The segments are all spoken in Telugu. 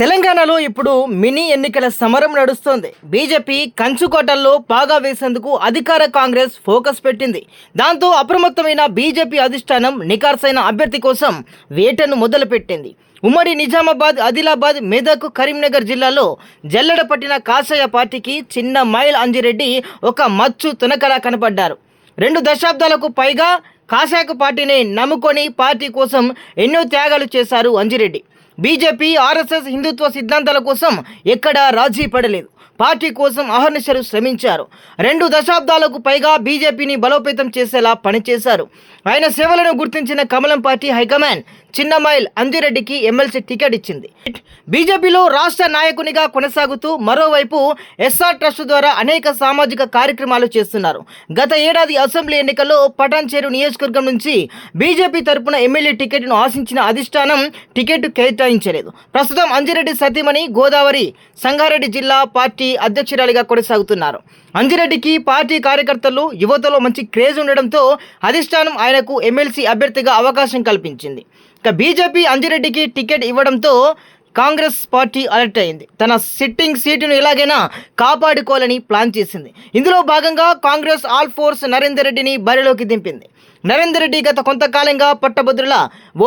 తెలంగాణలో ఇప్పుడు మినీ ఎన్నికల సమరం నడుస్తోంది. బీజేపీ కంచుకోటల్లో పాగా వేసేందుకు అధికార కాంగ్రెస్ ఫోకస్ పెట్టింది. దాంతో అప్రమత్తమైన బీజేపీ అధిష్టానం నికార్సైన అభ్యర్థి కోసం వేటను మొదలుపెట్టింది. ఉమ్మడి నిజామాబాద్ ఆదిలాబాద్ మెదక్ కరీంనగర్ జిల్లాలో జల్లెడ పట్టిన కాషాయ పార్టీకి చిన్న మైల్ అంజిరెడ్డి ఒక మచ్చు తునకలా కనపడ్డారు. రెండు దశాబ్దాలకు పైగా కాశాక పార్టీని నమ్ముకొని పార్టీ కోసం ఎన్నో త్యాగాలు చేశారు అంజిరెడ్డి. బీజేపీ ఆర్ఎస్ఎస్ హిందుత్వ సిద్ధాంతాల కోసం ఎక్కడా రాజీ పడలేదు. పార్టీ కోసం అహర్నిశలు శ్రమించారు. రెండు దశాబ్దాలకు పైగా బీజేపీని బలోపేతం చేసేలా పనిచేశారు. ఆయన సేవలను గుర్తించిన కమలం పార్టీ హైకమాండ్ చిన్నమైల్ అంజిరెడ్డికి ఎమ్మెల్సీ టికెట్ ఇచ్చింది. బీజేపీలో రాష్ట్ర నాయకునిగా కొనసాగుతూ మరోవైపు ఎస్ఆర్ ట్రస్ట్ ద్వారా అనేక సామాజిక కార్యక్రమాలు చేస్తున్నారు. గత ఏడాది అసెంబ్లీ ఎన్నికల్లో పటాన్చేరు నియోజకవర్గం నుంచి బీజేపీ తరపున ఎమ్మెల్యే టికెట్ను ఆశించిన అధిష్టానం టికెట్ కేటాయించలేదు. ప్రస్తుతం అంజిరెడ్డి సతీమణి గోదావరి సంగారెడ్డి జిల్లా పార్టీ అధ్యక్షురాలిగా కొనసాగుతున్నారు. అంజిరెడ్డికి పార్టీ కార్యకర్తలు యువతలో మంచి క్రేజ్ ఉండడంతో అధిష్టానం ఆయనకు ఎమ్మెల్సీ అభ్యర్థిగా అవకాశం కల్పించింది. ఇక బీజేపీ అంజిరెడ్డికి టికెట్ ఇవ్వడంతో కాంగ్రెస్ పార్టీ అలర్ట్ అయింది. తన సిట్టింగ్ సీటును ఎలాగైనా కాపాడుకోవాలని ప్లాన్ చేసింది. ఇందులో భాగంగా కాంగ్రెస్ ఆల్ ఫోర్స్ నరేందర్ రెడ్డిని బరిలోకి దింపింది. నరేందర్ రెడ్డి గత కొంతకాలంగా పట్టభద్రుల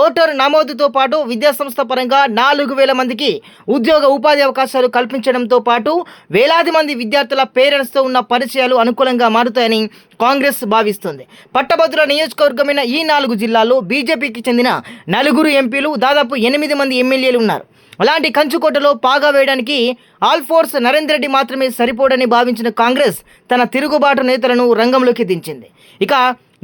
ఓటర్ నమోదుతో పాటు విద్యాసంస్థ పరంగా నాలుగు వేల మందికి ఉద్యోగ ఉపాధి అవకాశాలు కల్పించడంతో పాటు వేలాది మంది విద్యార్థుల పేరెంట్స్తో ఉన్న పరిచయాలు అనుకూలంగా మారుతాయని కాంగ్రెస్ భావిస్తుంది. పట్టభద్రుల నియోజకవర్గమైన ఈ నాలుగు జిల్లాల్లో బీజేపీకి చెందిన నలుగురు ఎంపీలు దాదాపు ఎనిమిది మంది ఎమ్మెల్యేలు ఉన్నారు. అలాంటి కంచుకోటలో పాగా వేయడానికి ఆల్ఫోర్స్ నరేందర్ రెడ్డి మాత్రమే సరిపోడని భావించిన కాంగ్రెస్ తన తిరుగుబాటు నేతలను రంగంలోకి దించింది. ఇక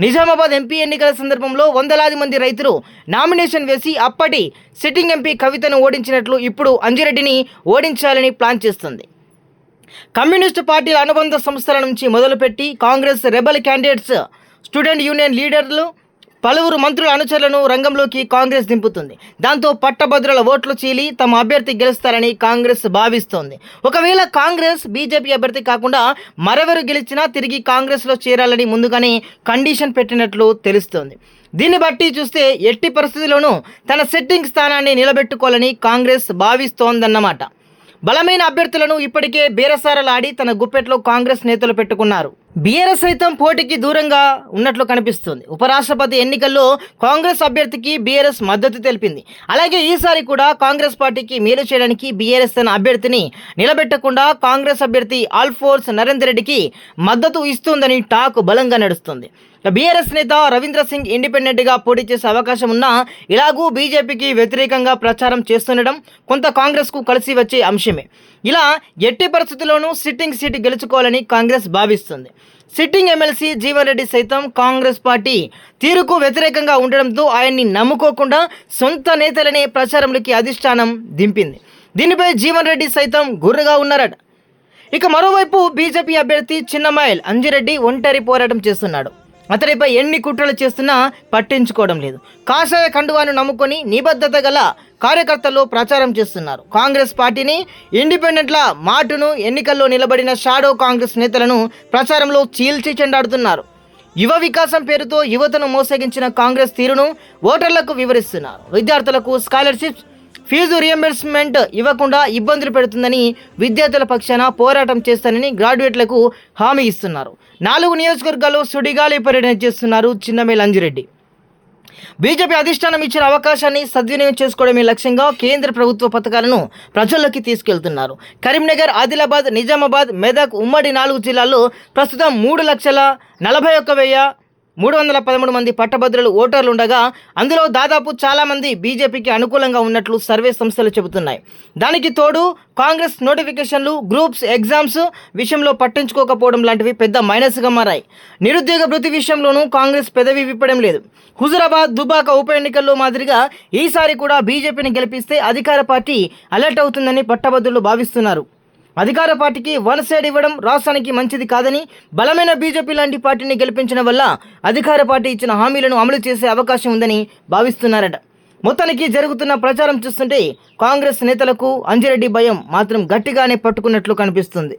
నిజామాబాద్ ఎంపీ ఎన్నికల సందర్భంలో వందలాది మంది రైతులు నామినేషన్ వేసి అప్పటి సిట్టింగ్ ఎంపీ కవితను ఓడించినట్లు ఇప్పుడు అంజిరెడ్డిని ఓడించాలని ప్లాన్ చేస్తుంది. కమ్యూనిస్టు పార్టీల అనుబంధ సంస్థల నుంచి మొదలుపెట్టి Congress rebel candidates student union లీడర్లు పలువురు మంత్రుల అనుచరులను రంగంలోకి కాంగ్రెస్ దింపుతుంది. దాంతో పట్టభద్రుల ఓట్లు చీలి తమ అభ్యర్థి గెలుస్తారని కాంగ్రెస్ భావిస్తోంది. ఒకవేళ కాంగ్రెస్ బీజేపీ అభ్యర్థి కాకుండా మరెవరు గెలిచినా తిరిగి కాంగ్రెస్లో చేరాలని ముందుగానే కండిషన్ పెట్టినట్లు తెలుస్తోంది. దీన్ని బట్టి చూస్తే ఎట్టి పరిస్థితుల్లోనూ తన సెట్టింగ్ స్థానాన్ని నిలబెట్టుకోవాలని కాంగ్రెస్ భావిస్తోందన్నమాట. బలమైన అభ్యర్థులను ఇప్పటికే బేరసారలాడి తన గుప్పెట్లో కాంగ్రెస్ నేతలు పెట్టుకున్నారు. బీఆర్ఎస్ సైతం పోటీకి దూరంగా ఉన్నట్లు కనిపిస్తుంది. ఉపరాష్ట్రపతి ఎన్నికల్లో కాంగ్రెస్ అభ్యర్థికి బీఆర్ఎస్ మద్దతు తెలిపింది. అలాగే ఈసారి కూడా కాంగ్రెస్ పార్టీకి మేలు చేయడానికి బీఆర్ఎస్ తన అభ్యర్థిని నిలబెట్టకుండా కాంగ్రెస్ అభ్యర్థి ఆల్ఫోర్స్ నరేందర్ రెడ్డికి మద్దతు ఇస్తుందని టాక్ బలంగా నడుస్తుంది. బీఆర్ఎస్ నేత రవీంద్ర సింగ్ ఇండిపెండెంట్గా పోటీ చేసే అవకాశం ఉన్నా ఇలాగూ బీజేపీకి వ్యతిరేకంగా ప్రచారం చేస్తుండడం కొంత కాంగ్రెస్కు కలిసి వచ్చే అంశమే. ఇలా ఎట్టి పరిస్థితుల్లోనూ సిట్టింగ్ సీటు గెలుచుకోవాలని కాంగ్రెస్ భావిస్తుంది. సిట్టింగ్ ఎమ్మెల్సీ జీవన్ రెడ్డి సైతం కాంగ్రెస్ పార్టీ తీరుకు వ్యతిరేకంగా ఉండడంతో ఆయన్ని నమ్ముకోకుండా సొంత నేతలనే ప్రచారంలోకి అధిష్టానం దింపింది. దీనిపై జీవన్ రెడ్డి సైతం గుర్రగా ఉన్నారట. ఇక మరోవైపు బీజేపీ అభ్యర్థి చిన్నమాయల్ అంజిరెడ్డి ఒంటరి పోరాటం చేస్తున్నాడు. అతడిపై ఎన్ని కుట్రలు చేస్తున్నా పట్టించుకోవడం లేదు. కాషాయ కండువాను నమ్ముకొని నిబద్ధత గల కార్యకర్తలు ప్రచారం చేస్తున్నారు. కాంగ్రెస్ పార్టీని ఇండిపెండెంట్ల మాటును ఎన్నికల్లో నిలబడిన షాడో కాంగ్రెస్ నేతలను ప్రచారంలో చీల్చి చెండాడుతున్నారు. యువ వికాసం పేరుతో యువతను మోసగించిన కాంగ్రెస్ తీరును ఓటర్లకు వివరిస్తున్నారు. విద్యార్థులకు స్కాలర్షిప్స్ ఫీజు రియంబర్స్మెంట్ ఇవ్వకుండా ఇబ్బందులు పెడుతుందని విద్యార్థుల పక్షాన పోరాటం చేస్తానని గ్రాడ్యుయేట్లకు హామీ ఇస్తున్నారు. నాలుగు నియోజకవర్గాల్లో సుడిగాలి పర్యటన చేస్తున్నారు చిన్నమేల్ లంజిరెడ్డి. బీజేపీ అధిష్టానం ఇచ్చిన అవకాశాన్ని సద్వినియోగం చేసుకోవడమే లక్ష్యంగా కేంద్ర ప్రభుత్వ పథకాలను ప్రజల్లోకి తీసుకెళ్తున్నారు. కరీంనగర్ ఆదిలాబాద్ నిజామాబాద్ మెదక్ ఉమ్మడి నాలుగు జిల్లాల్లో ప్రస్తుతం మూడు లక్షల నలభై ఒక్క వెయ్యి మూడు వందల పదమూడు మంది పట్టభద్రులు ఓటర్లు ఉండగా అందులో దాదాపు చాలామంది బీజేపీకి అనుకూలంగా ఉన్నట్లు సర్వే సంస్థలు చెబుతున్నాయి. దానికి తోడు కాంగ్రెస్ నోటిఫికేషన్లు గ్రూప్స్ ఎగ్జామ్స్ విషయంలో పట్టించుకోకపోవడం లాంటివి పెద్ద మైనస్గా మారాయి. నిరుద్యోగ భృతి విషయంలోనూ కాంగ్రెస్ పెదవి విప్పడం లేదు. హుజురాబాద్ దుబాక ఉప ఎన్నికల్లో మాదిరిగా ఈసారి కూడా బీజేపీని గెలిపిస్తే అధికార పార్టీ అలర్ట్ అవుతుందని పట్టభద్రులు భావిస్తున్నారు. అధికార పార్టీకి వన్ సైడ్ ఇవ్వడం రాష్ట్రానికి మంచిది కాదని బలమైన బీజేపీ లాంటి పార్టీని గెలిపించడం వల్ల అధికార పార్టీ ఇచ్చిన హామీలను అమలు చేసే అవకాశం ఉందని భావిస్తున్నారట. మొత్తానికి జరుగుతున్న ప్రచారం చూస్తుంటే కాంగ్రెస్ నేతలకు అంజిరెడ్డి భయం మాత్రం గట్టిగానే పట్టుకున్నట్లు కనిపిస్తుంది.